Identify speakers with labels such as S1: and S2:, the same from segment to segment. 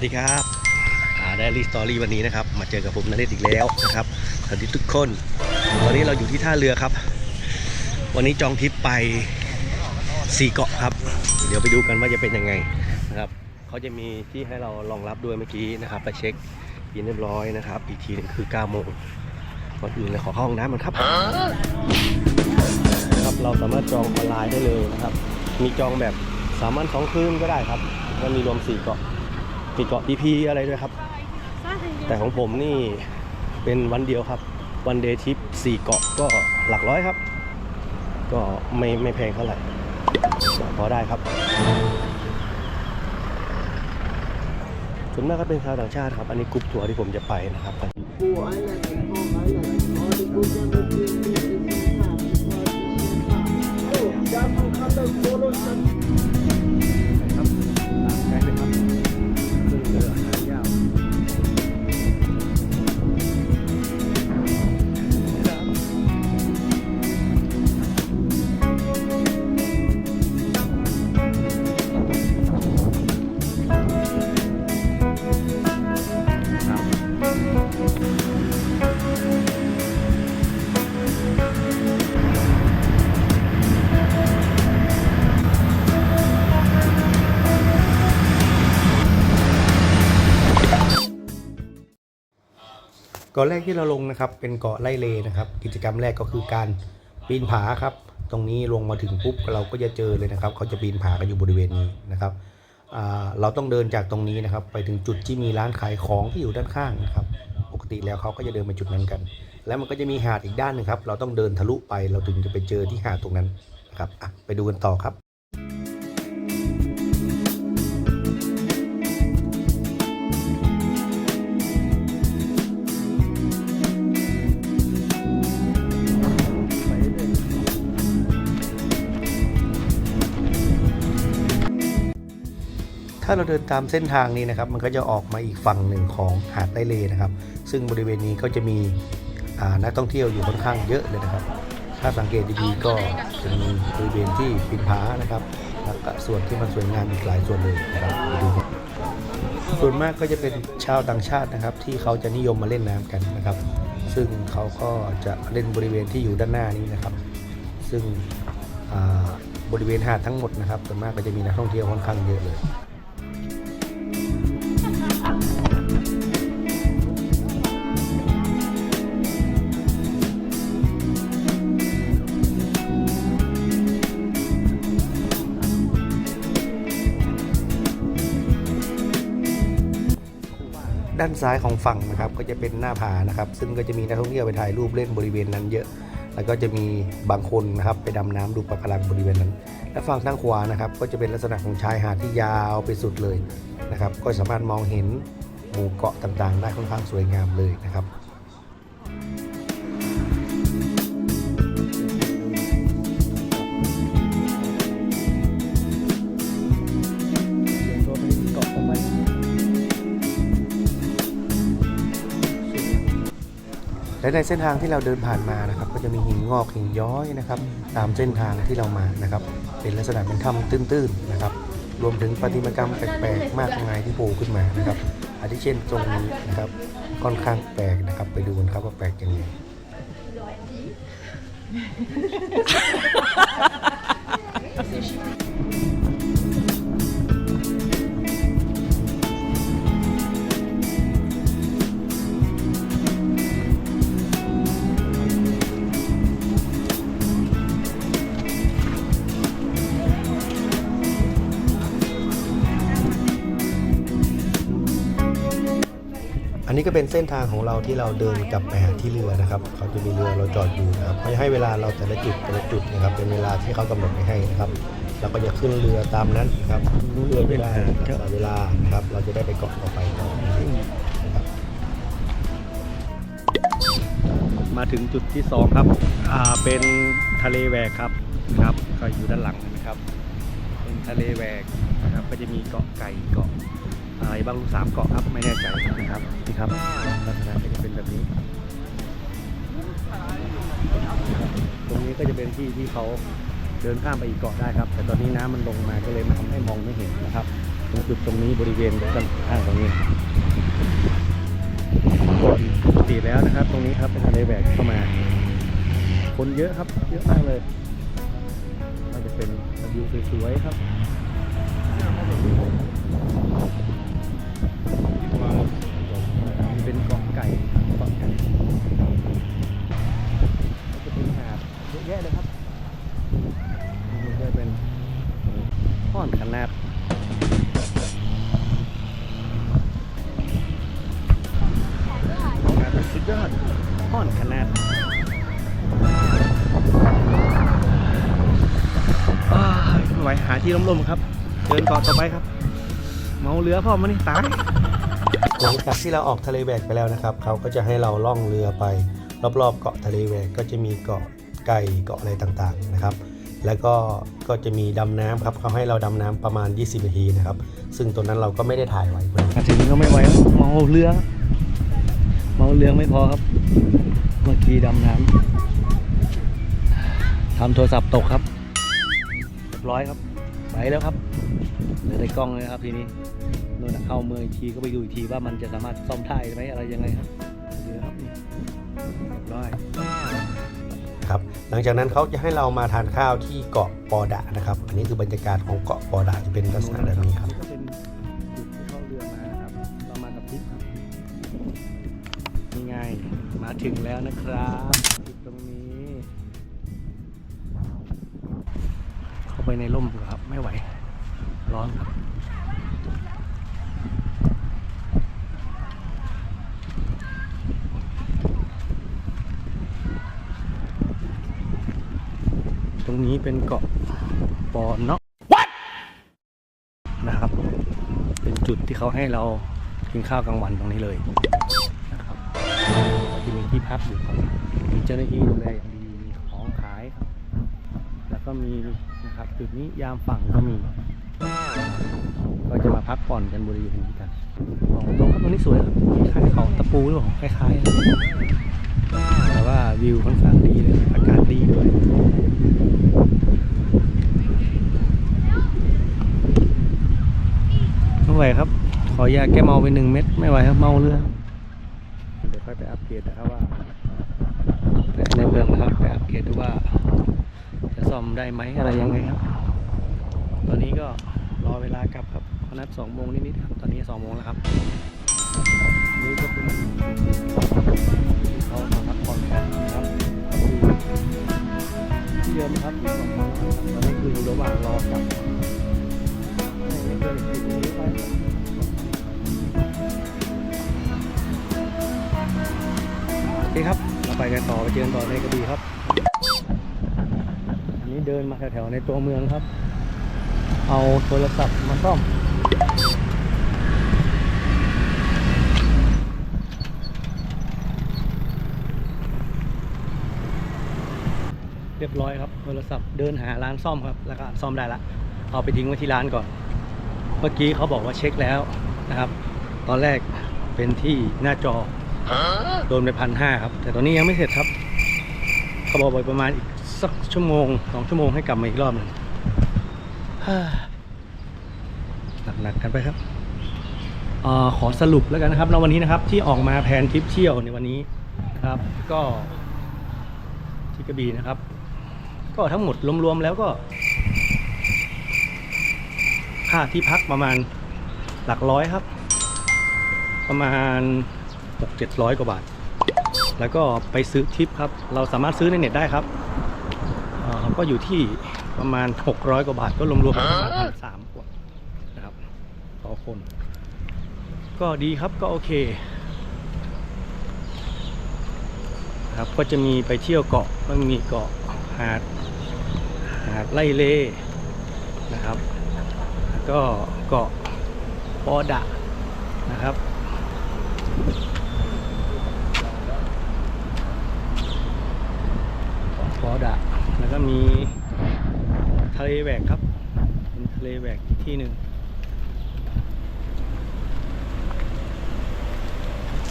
S1: วัสดีครับไดอารี่สตอรี่วันนี้นะครับ มาเจอกับผมนันเรศอีกแล้วนะครับสวัสดีทุกคน วันนี้เราอยู่ที่ท่าเรือครับ วันนี้จองทริปไปสี่เกาะครับ เดี๋ยวไปดูกันว่าจะเป็นยังไงนะครับเขาจะมีที่ให้เรารองรับด้วยเมื่อกี้นะครับไปเช็คบินเรียบร้อยนะครับ อีกทีหนึงคือ9โมงก่อนอื่นเลยขอเข้าห้องน้ำมันครับนะครับ เราสามารถจองออนไลน์ได้เลยนะครับ มีจองแบบสามวันสองคืนก็ได้ครับก็มีรวมสี่เกาะ มีเกาะพีพีอะไรด้วยครับ แต่ของผมนี่เป็นวันเดียวครับ วันเดย์ทริปสี่เกาะก็หลักร้อยครับ ก็ไม่ไม่แพงเท่าไหร่พอได้ครับส่วนมากก็เป็นชาวต่างชาติครับ อันนี้กรุ๊ปทัวร์ที่ผมจะไปนะครับ เกาะแรกที่เราลงนะครับ เป็นเกาะไล่เลนะครับ กิจกรรมแรกก็คือการปีนผาครับ ตรงนี้ลงมาถึงปุ๊บเราก็จะเจอเลยนะครับเขาจะปีนผากันอยู่บริเวณนี้นะครับเราต้องเดินจากตรงนี้นะครับ ไปถึงจุดที่มีร้านขายของที่อยู่ด้านข้างนะครับ ปกติแล้วเขาก็จะเดินไปจุดนั้นกัน แล้วมันก็จะมีหาดอีกด้านหนึงครับ เราต้องเดินทะลุไปเราถึงจะไปเจอที่หาดตรงนั้นนะครับไปดูกันต่อครับ ถ้าเราเดินตามเส้นทางนี้นะครับ มันก็จะออกมาอีกฝั่งหนึ่งของหาดไตเลนะครับ ซึ่งบริเวณนี้ก็จะมีนักท่องเที่ยวอยู่ค่อนข้างเยอะเลยนะครับ ถ้าสังเกตดีๆก็จะมีบริเวณที่ปีนผานะครับแล้วก็ส่วนที่มันสวยงามอีกหลายส่วนเลยนะครับดูส่วนมากก็จะเป็นชาวต่างชาตินะครับ ที่เขาจะนิยมมาเล่นน้ำกันนะครับ ซึ่งเขาก็จะเล่นบริเวณที่อยู่ด้านหน้านี้นะครับ ซึ่งบริเวณหาดทั้งหมดนะครับส่วนมากก็จะมีนักท่องเที่ยวค่อนข้างเยอะเลย ด้านซ้ายของฝั่งนะครับก็จะเป็นหน้าผานะครับ ซึ่งก็จะมีนักท่องเที่ยวไปถ่ายรูปเล่นบริเวณนั้นเยอะ แล้วก็จะมีบางคนนะครับไปดำน้ำดูปะการังบริเวณนั้น และฝั่งทางขวานะครับก็จะเป็นลักษณะของชายหาดที่ยาวไปสุดเลยนะครับ ก็สามารถมองเห็นหมู่เกาะต่างๆ ได้ค่อนข้างสวยงามเลยนะครับ และในเส้นทางที่เราเดินผ่านมานะครับ ก็จะมีหินงอกหินย้อยนะครับ ตามเส้นทางที่เรามานะครับ เป็นลักษณะเป็นถ้ำตื้นๆนะครับ รวมถึงปฏิมากรรมแปลกๆมากมายที่โผล่ขึ้นมานะครับอาทิเช่นตรงนี้นะครับค่อนข้างแปลกนะครับ ไปดูกันครับว่าแปลกยังไง นนี้ก็เป็นเส้นทางของเราที่เราเดินกลับไปหาที่เรือนะครับ เขาจะมีเรือเราจอดอยู่นะครับเขาจะให้เวลาเราแต่ละจุดแต่ละจุดนะครับ เป็นเวลาที่เขากำหนดไว้ให้นะครับเราก็จะขึ้นเรือตามนั้นนะครับรู้เรือเวลารักษาเวลานะครับ เราจะได้ไปเกาะต่อไปต่อนะครับมาถึงจุดที่สองครับอ่าเป็นทะเลแหวกครับครับ ก็อยู่ด้านหลังนะครับ เป็นทะเลแหวกนะครับ ก็จะมีเกาะไก่เกาะ อะไรบางสามเกาะครับไม่แน่ใจนะครับนี่ครับลักษณะก็จะเป็นแบบนี้ ตรงนี้ก็จะเป็นที่ที่เขาเดินข้ามไปอีกเกาะได้ครับ แต่ตอนนี้น้ำมันลงมาก็เลยมันทำให้มองไม่เห็นนะครับตรงจุดตรงนี้บริเวณด้านข้างตรงนี้นะครับปกติแล้วนะครับ ตรงนี้ครับเป็นทะเลแหวกเข้ามา คนเยอะครับเยอะมากเลยมันจะเป็นวิวสวยๆครับ ไม่ไหวหาที่ร่มๆครับ เดินเกาะต่อไปครับ เมาเรือพ่อมานี่ตายหลังจากที่เราออกทะเลแหวกไปแล้วนะครับ เขาก็จะให้เราล่องเรือไป รอบๆ เกาะทะเลแหวกก็จะมีเกาะไก่เกาะอะไรต่างๆนะครับ แล้วก็ก็จะมีดำน้ำครับเขาให้เราดำน้ำประมาณ 20 นาทีนะครับ ซึ่งตัวนั้นเราก็ไม่ได้ถ่ายไว้มาถึงก็ไม่ไหวเมาเรือ เมาเรือไม่พอครับ เมื่อกี้ดำน้ำทำโทรศัพท์ตกครับเรียบร้อยครับ ไปแล้วครับเหลือแต่กล้องเลยครับทีนี้นู่นเข้าเมืองอีกทีก็ไปดูอีกทีว่ามันจะสามารถซ่อมได้ไหมอะไรยังไงครับเหลือครับนี่เรียบร้อยครับหลังจากนั้นเขาจะให้เรามาทานข้าวที่เกาะปอดะนะครับ อันนี้คือบรรยากาศของเกาะปอดะจะเป็นลักษณะแบบนี้ครับ ถึงแล้วนะครับจุดตรงนี้ เข้าไปในร่มดีกว่าครับ ไม่ไหว ร้อนครับตรงนี้เป็นเกาะปอนเนาะนะครับ เป็นจุดที่เขาให้เรากินข้าวกลางวันตรงนี้เลยนะครับ ที่มีที่พักอยู่ครับมีเจ้าหน้าที่ดูแลอย่างดีมีของขายครับ แล้วก็มีนะครับจุดนี้ยามฝั่งก็มี ก็จะมาพักผ่อนกันบริเวณนี้กันของตรงครับตรงนี้สวยครับคล้ายๆเขาตะปูหรือเปล่าคล้ายๆแต่ว่าวิวค่อนข้างดีเลยอากาศดีด้วยไม่ไหวครับ ขอยาแก้เมาไปหนึ่งเม็ดไม่ไหวครับเมาเรือ ค่อยไปอัปเดตนะครับว่าในเมืองนะครับไปอัปเดตดูว่า จะซ่อมได้ไหมอะไรยังไงครับ ตอนนี้ก็รอเวลากลับครับเขานัดสองโมงนิดๆครับตอนนี้สองโมงแล้วครับนี่ก็เป็น เจอกันต่อในกระบี่ครับ อันนี้เดินมาแถวๆในตัวเมืองครับ เอาโทรศัพท์มาซ่อมเรียบร้อยครับโทรศัพท์เดินหาร้านซ่อมครับ แล้วก็ซ่อมได้ละเอาไปทิ้งไว้ที่ร้านก่อน เมื่อกี้เขาบอกว่าเช็คแล้วนะครับ ตอนแรกเป็นที่หน้าจอ โดนไปพันห้าครับ แต่ตอนนี้ยังไม่เสร็จครับเขาบอกไว้ประมาณอีกสักชั่วโมงสองชั่วโมงให้กลับมาอีกรอบหนึ่งหนักๆกันไปครับอขอสรุปแล้วกันนะครับในวันนี้นะครับที่ออกมาแผนทริปเที่ยวในวันนี้ครับ ก็ที่กระบี่นะครับ ก็ทั้งหมดรวมๆแล้วก็ ค่าที่พักประมาณหลักร้อยครับ ประมาณ หกเจ็ดร้อยกว่าบาท แล้วก็ไปซื้อทิปครับ เราสามารถซื้อในเน็ตได้ครับก็อยู่ที่ประมาณ 600 กว่าบาทก็รวมๆประมาณพันสามกว่านะครับต่อคน ก็ดีครับก็โอเคครับก็จะมีไปเที่ยวเกาะก็มีเกาะหาดหาดไล่เลนะครับ แล้วก็เกาะปอดะนะครับ เกาะปอ ดะแล้วก็มีทะเลแหวกครับเป็นทะเลแหวกอีกที่หนึ่ง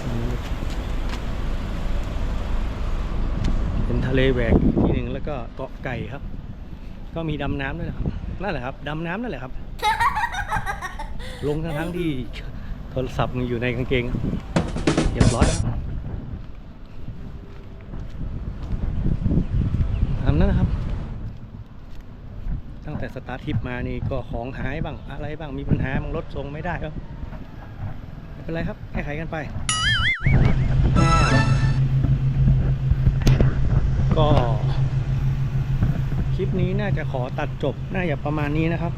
S1: อืมเป็นทะเลแหวกอีกที่หนึ่งแล้วก็เกาะไก่ครับ ก็มีดำน้ำด้วยนะครับนั่นแหละครับดำน้ำนั่นแหละครับ ลงทั้งทั้งๆที่โทรศัพท์มันอยู่ในกางเกงเรียบร้อยแล้วทำนั้นนะครับ ตั้งแต่ สตาร์ททริปมานี่ก็ของหายบ้างอะไรบ้างมีปัญหาบางรถส่งไม่ได้ครับไม่เป็นไรครับแก้ไขกันไป ก็ คลิปนี้น่าจะขอตัดจบน่าจะประมาณนี้นะครับ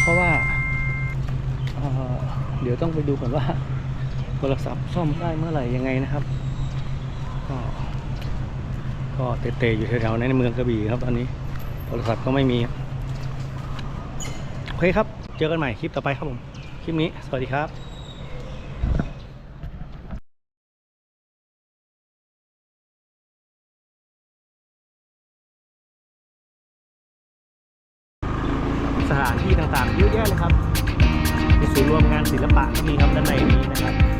S1: เพราะว่าเเดี๋ยวต้องไปดูก่อนว่าโทรศัพท์ซ่อมได้เมื่อไหร่ยังไงนะครับ ก็ก็เตะๆอยู่แถวๆในเมืองกระบี่ครับตอนนี้โทรศัพท์ก็ไม่มีโอ เคครับ เจอกันใหม่คลิปต่อไปครับผม คลิปนี้ สวัสดีครับสถานที่ต่างๆเยอะแยะเลยครับมีศูนย์รวมงานศิลปะก็มีครับด้านในนี้นะครับ